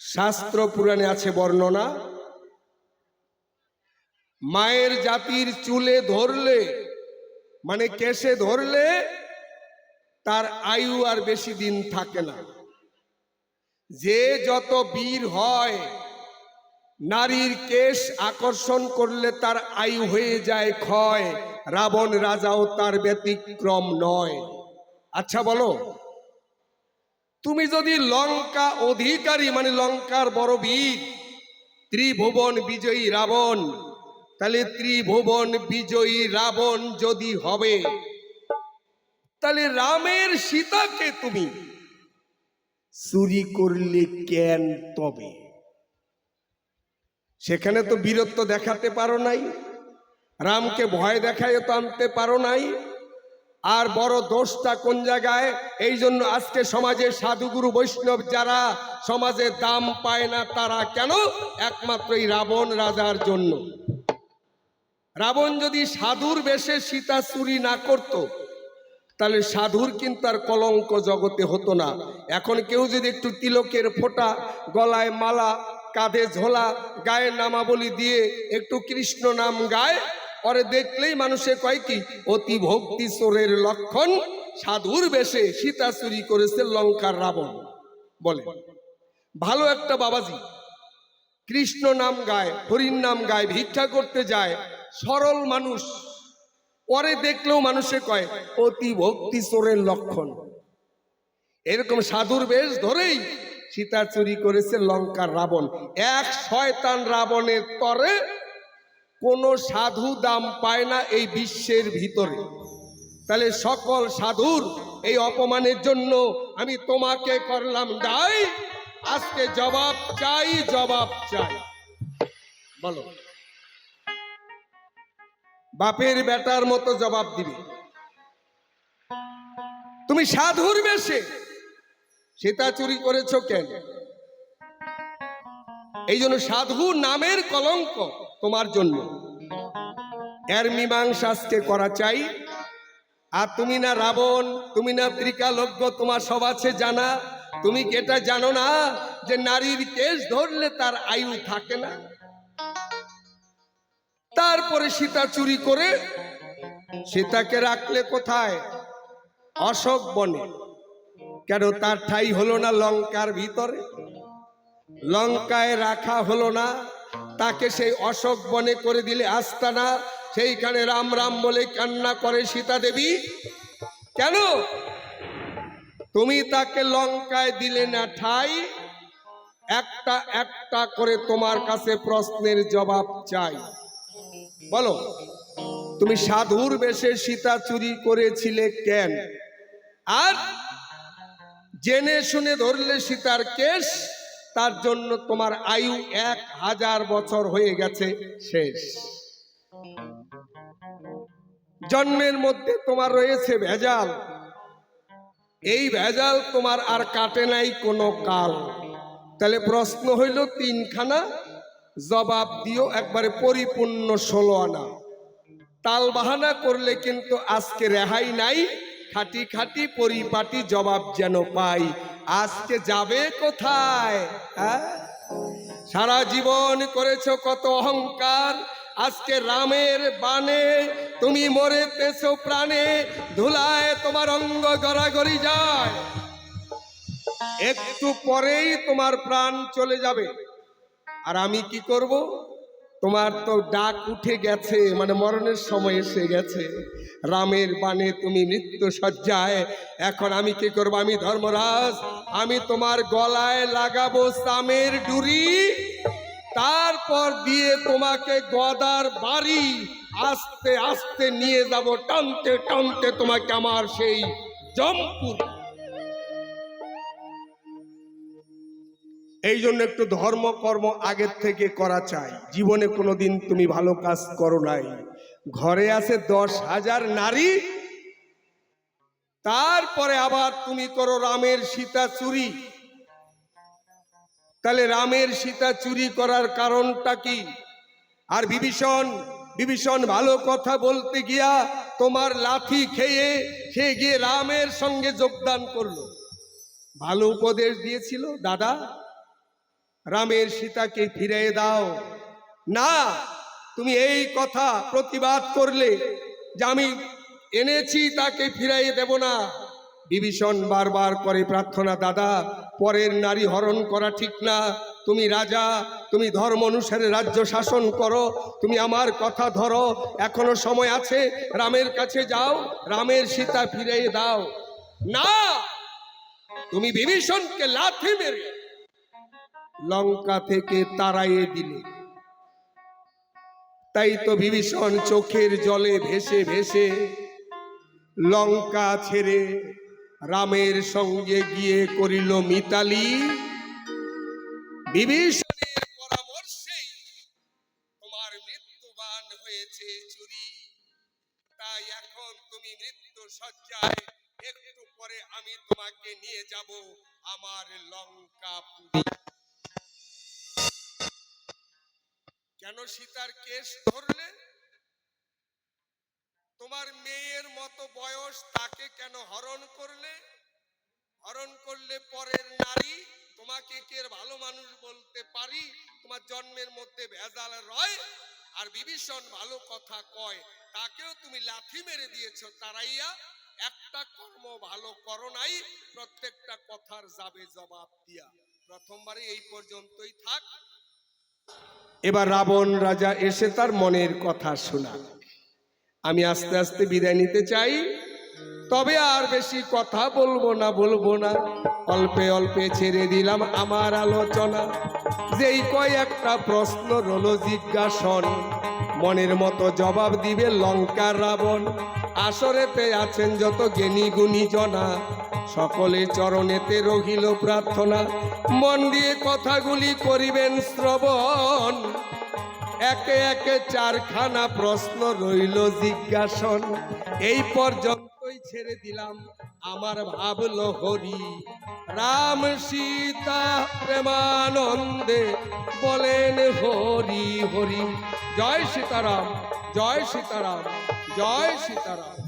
শাস্ত্র পুরাণে আছে বর্ণনা, মায়ের জাতির চুলে ধরলে মানে কেশে ধরলে, তার আয়ু আর বেশি দিন থাকে না। যে যত বীর হয়, নারীর কেশ আকর্ষণ করলে তার আয়ু হয়ে যায় ক্ষয়, রাবণ রাজাও তার ব্যতিক্রম নয়। আচ্ছা বলো। তুমি যদি লঙ্কা অধিকারী মানে লঙ্কার বড় বীর ত্রিভুবন বিজয়ী রাবণ, তাহলে ত্রিভুবন বিজয়ী রাবণ যদি হবে, তাহলে রামের সীতাকে তুমি? চুরি করলে কেন তবে? সেখানে তো বীরত্ব দেখাতে পারো নাই, রামকে ভয় দেখায় তো আনতে পারো নাই। আর বড় দোষটা কোন জায়গায়? এই জন্য আজকে সমাজে সাধুগুরু বৈষ্ণব যারা সমাজে দাম পায় না, তারা কেন? একমাত্র এই রাবণ রাজার জন্য। রাবণ যদি সাধুর বেশে সীতা চুরি না করত, তাহলে সাধুর কিন্তু আর কলঙ্ক জগতে হতো না। এখন কেউ যদি একটু তিলকের ফোঁটা, গলায় মালা, কাঁধে ঝোলা, গায়ে নামাবলি দিয়ে একটু কৃষ্ণ নাম গায় পরে দেখলেই মানুষে কয় কি, অতি ভক্তি চোরের লক্ষণ, সাধুর বেশে সীতা চুরি করেছে লঙ্কার রাবণ। বলে, ভালো একটা বাবাজি, কৃষ্ণ নাম গায়, হরিণ নাম গায়, ভিক্ষা করতে যায়, সরল মানুষ। পরে দেখলেও মানুষে কয়, অতি ভক্তি চোরের লক্ষণ। এরকম সাধুর বেশ ধরেই সীতা চুরি করেছে লঙ্কার রাবণ। এক শয়তান রাবণের তরে কোন সাধু দাম পায় না এই বিশ্বের ভিতরে। তাহলে সকল সাধুর এই অপমানের জন্য আমি তোমাকে করলাম দায়। আজকে জবাব চাই জবাব চাই। বলো। বাপের বেটার মতো জবাব দিবে। তুমি সাধুর বেশে সীতা চুরি করেছ কেন? এই জন্য সাধু নামের কলঙ্ক। তোমার জন্য। এর মীমাংসা আজকে করা চাই। আর তুমি না রাবণ, তুমি না ত্রিকালজ্ঞ তোমার সব আছে জানা। তুমি কি এটা জানো না যে নারীর কেস ধরলে তার আয়ু থাকে না? তারপরে সীতা চুরি করে সীতাকে রাখলে কোথায়? অশোক বনে। কেন তার ঠাই হলো না লঙ্কার ভিতরে? লঙ্কায় রাখা হলো না। তাকে সেই অশোক বনে করে দিলে আস্তানা। সেইখানে রাম রাম বলে কান্না করে সীতা দেবী। কেন? তুমি তাকে লঙ্কায় দিলে না ঠাই? একটা একটা করে তোমার কাছে প্রশ্নের জবাব চাই। বলো, তুমি সাধুর বেশে সীতা চুরি করেছিলে কেন? আর জেনে শুনে ধরলে সীতার কেশ? তার জন্য তোমার আয়ু এক হাজার বছর হয়ে গেছে, শেষ। জন্মের মধ্যে তোমার রয়েছে ভেজাল। এই ভেজাল তোমার আর কাটে নাই কোনো কাল। তাহলে প্রশ্ন হইল, তিনখানা জবাব দিও, একবারে পরিপূর্ণ ষোলো আনা। তাল বাহানা করলে কিন্তু আজকে রেহাই নাই, খাটি খাটি পরিপাটি জবাব যেন পাই। আজকে যাবে কোথায়? হ্যাঁ? সারা জীবন করেছ কত অহংকার। আজকে রামের বানে তুমি মরে পেছো প্রাণে। ধুলায় তোমার অঙ্গ গড়াগড়ি যায়। একটু পরেই তোমার প্রাণ চলে যাবে। আর আমি কি করব? তোমার তো ডাক উঠে গেছে মানে মরণের সময় এসে গেছে। রামের বাণে তুমি মৃত্যু সজ্জায়, এখন আমি কি করব? আমি ধর্মরাজ, আমি তোমার গলায় লাগাবো সামের ডুরি, তারপর দিয়ে তোমাকে গদার বাড়ি আস্তে আস্তে নিয়ে যাব, টানতে টানতে তোমাকে আমার সেই জমপুর এই জন্য একটু ধর্ম কর্ম আগের থেকে করা চাই। জীবনে কোনোদিন তুমি ভালো কাজ করো নাই। ঘরে আছে দশ হাজার নারী, তারপরে আবার তুমি করো রামের সীতা চুরি। তাহলে রামের সীতা চুরি করার কারণটা কি? আর বিভীষণ বিভীষণ ভালো কথা বলতে গিয়া তোমার লাথি খেয়ে সে গিয়ে রামের সঙ্গে যোগদান করল। ভালো উপদেশ দিয়েছিল, দাদা। রামের সীতাকে ফিরিয়ে দাও। না, তুমি এই কথা প্রতিবাদ করলে যে আমি এনেছি, তাকে ফিরাইয়ে দেব না। বিভীষণ বারবার করে প্রার্থনা, দাদা, পরের নারী হরণ করা ঠিক না। তুমি রাজা, তুমি ধর্ম অনুসারে রাজ্য শাসন করো। তুমি আমার কথা ধরো। এখনও সময় আছে, রামের কাছে যাও, রামের সীতা ফিরিয়ে দাও। না, তুমি বিভীষণকে লাথি মেরে লঙ্কা থেকে তাড়াইয়ে দিলে। তাই তো বিভীষণ চোখের জলে ভেসে ভেসে লঙ্কা ছেড়ে রামের সঙ্গে গিয়ে করিল মিতালি। বিভীষণের পরামর্শেই তোমার মৃত্যুবান হয়েছে চুরি। তাই এখন তুমি মৃত্যু সজ্জায়, একটু পরে আমি তোমাকে নিয়ে যাব আমার লঙ্কা পুরী। কেন সীতার কেশ ধরলে? তোমার মেয়ের মতো বয়স তাকে কেন হরণ করলে? হরণ করলে পরের নারী তোমাকে কে ভালো মানুষ বলতে পারি? তোমার জন্মের মধ্যে ভেজাল রয় আর বিভীষণ ভালো কথা কয়। তাকেও তুমি লাথি মেরে দিয়েছ তারাইয়া। একটা কর্ম ভালো করো নাই, প্রত্যেকটা কথার যাবে জবাব দিয়া। প্রথমবারে এই পর্যন্তই থাক। এবার রাবণ রাজা এসে তার মনের কথা শোনা। আমি আস্তে আস্তে বিদায় নিতে চাই, তবে আর বেশি কথা বলব না বলব না। অল্পে অল্পে ছেড়ে দিলাম আমার আলোচনা। যেই কয় একটা প্রশ্ন রল জিজ্ঞাসন। মনের মতো জবাব দিবে লঙ্কার রাবণ। আসরেতে আছেন যত জ্ঞানী গুণী জনা সকলে চরণেতে রহিল প্রার্থনা। মন দিয়ে কথাগুলি করিবেন শ্রবণ। একে একে চারখানা প্রশ্ন রইল জিজ্ঞাসন। এই পর্যন্তই ছেড়ে দিলাম আমার ভাবল হরি। রাম সীতা প্রেমানন্দে বলেন হরি হরি। জয় সীতারাম জয় সীতারাম জয় সীতারাম।